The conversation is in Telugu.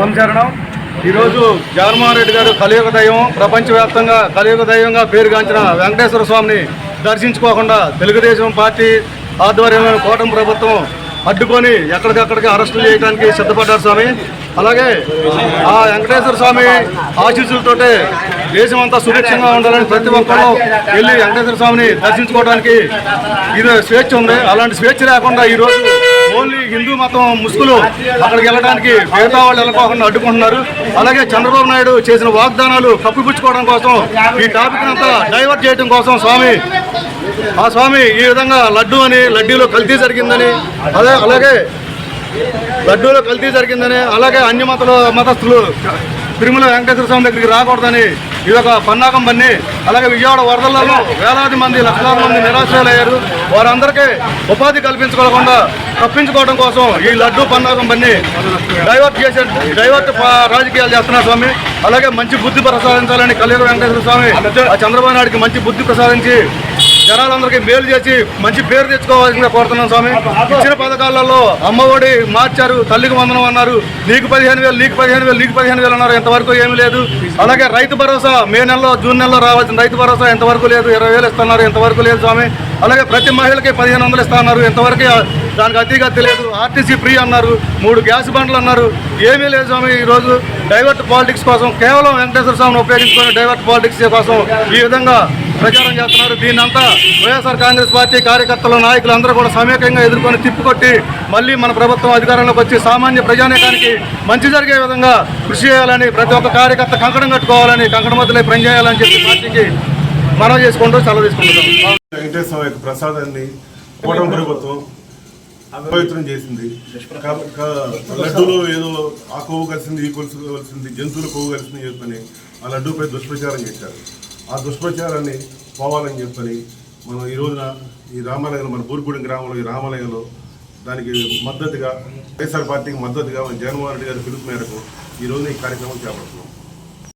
రామచరణం ఈరోజు జగన్మోహన్ రెడ్డి గారు కలియుగ దైవం ప్రపంచవ్యాప్తంగా కలియుగ దైవంగా పేరుగాంచిన వెంకటేశ్వర స్వామిని దర్శించుకోకుండా తెలుగుదేశం పార్టీ ఆధ్వర్యంలో కూటమి ప్రభుత్వం అడ్డుకొని ఎక్కడికక్కడికి అరెస్టులు చేయడానికి సిద్ధపడ్డారు స్వామి. అలాగే ఆ వెంకటేశ్వర స్వామి ఆశీస్సులతోటే దేశం అంతా సురక్షంగా ఉండాలని ప్రతి ఒక్కరూ వెళ్ళి వెంకటేశ్వర స్వామిని దర్శించుకోవడానికి ఇది స్వేచ్ఛ ఉంది. అలాంటి స్వేచ్ఛ లేకుండా ఈరోజు ఓన్లీ హిందూ మతం ముసుగులు అక్కడికి వెళ్ళడానికి మిగతా వాళ్ళు వెళ్ళకోకుండా అడ్డుకుంటున్నారు. అలాగే చంద్రబాబు నాయుడు చేసిన వాగ్దానాలు కప్పిపుచ్చుకోవడం కోసం ఈ టాపిక్ అంతా డైవర్ట్ చేయడం కోసం స్వామి ఆ స్వామి ఈ విధంగా లడ్డు అని లడ్డూలో కల్తీ జరిగిందని అదే అలాగే లడ్డూలో కల్తీ జరిగిందని అలాగే అన్ని మతల మతస్థులు తిరుమల వెంకటేశ్వర స్వామి దగ్గరికి రాకూడదని ఇది ఒక పన్నాగం పన్ని అలాగే విజయవాడ వరదలలో వేలాది మంది లక్షలాది మంది నిరాశ్రయులయ్యారు. వారందరికీ ఉపాధి కల్పించుకోకుండా తప్పించుకోవడం కోసం ఈ లడ్డు పన్నాగం పన్ని డైవర్ట్ చేసే డైవర్ట్ రాజకీయాలు చేస్తున్నారు స్వామి. అలాగే మంచి బుద్ధి ప్రసాదించాలని కలియుగ వెంకటేశ్వర స్వామి చంద్రబాబు నాయుడికి మంచి బుద్ధి ప్రసాదించి జనాలందరికీ మేలు చేసి మంచి పేరు తెచ్చుకోవాల్సిందిగా కోరుతున్నాం స్వామి. ఇచ్చిన పథకాలలో అమ్మఒడి మార్చారు తల్లికి వందనం అన్నారు. నీకు పదిహేను వేలు నీకు పదిహేను వేలు నీకు పదిహేను వేలు అన్నారు. ఇంతవరకు ఏమీ లేదు. అలాగే రైతు భరోసా మే నెలలో జూన్ నెలలో రావాల్సిన రైతు భరోసా ఎంతవరకు లేదు? ఇరవై వేలు ఇస్తున్నారు ఎంతవరకు లేదు స్వామి? అలాగే ప్రతి మహిళకి పదిహేను వందలు ఇస్తున్నారు. ఎంతవరకు దానికి అతిగా తెలియదు. ఆర్టీసీ ఫ్రీ అన్నారు. మూడు గ్యాస్ బండ్లు అన్నారు. ఏమీ లేదు స్వామి ఈరోజు. డైవర్ట్ పాలిటిక్స్ కోసం కేవలం వెంకటేశ్వర స్వామిని ఉపయోగించుకొని డైవర్ట్ పాలిటిక్స్ కోసం ఈ విధంగా ప్రచారం చేస్తున్నారు. దీన్నంతా వైఎస్ఆర్ కాంగ్రెస్ పార్టీ కార్యకర్తలు నాయకులు అందరూ కూడా సమేకంగా ఎదుర్కొని తిప్పుకొట్టి మళ్ళీ మన ప్రభుత్వం అధికారంలోకి వచ్చి సామాన్య ప్రజానేకానికి మంచి జరిగే విధంగా కృషి చేయాలని ప్రతి ఒక్క కార్యకర్త కంకణం కట్టుకోవాలని కంకణ మధ్యలో పని చేయాలని చెప్పి పార్టీకి మనం చేసుకుంటూ సెలవు తీసుకుంటున్నాం. వెంకటేశ్వర యొక్క ప్రసాదాన్ని కూటమి ప్రభుత్వం అపవిత్రం చేసింది. లడ్డూలో ఏదో ఆ కొవ్వు కలిసింది ఈ కొలుసు కలిసింది జంతువుల కొవ్వు కలిసింది చెప్పని ఆ లడ్డూపై దుష్ప్రచారం చేశారు. ఆ దుష్ప్రచారాన్ని పోవాలని చెప్పని మనం ఈ రోజున ఈ రామాలయంలో మన బూర్గూడెం గ్రామంలో ఈ రామాలయంలో దానికి మద్దతుగా వైఎస్ఆర్ పార్టీకి మద్దతుగా మన జగన్మోహన్ రెడ్డి గారి పిలుపు మేరకు ఈ రోజున ఈ కార్యక్రమం చేపడుతున్నాం.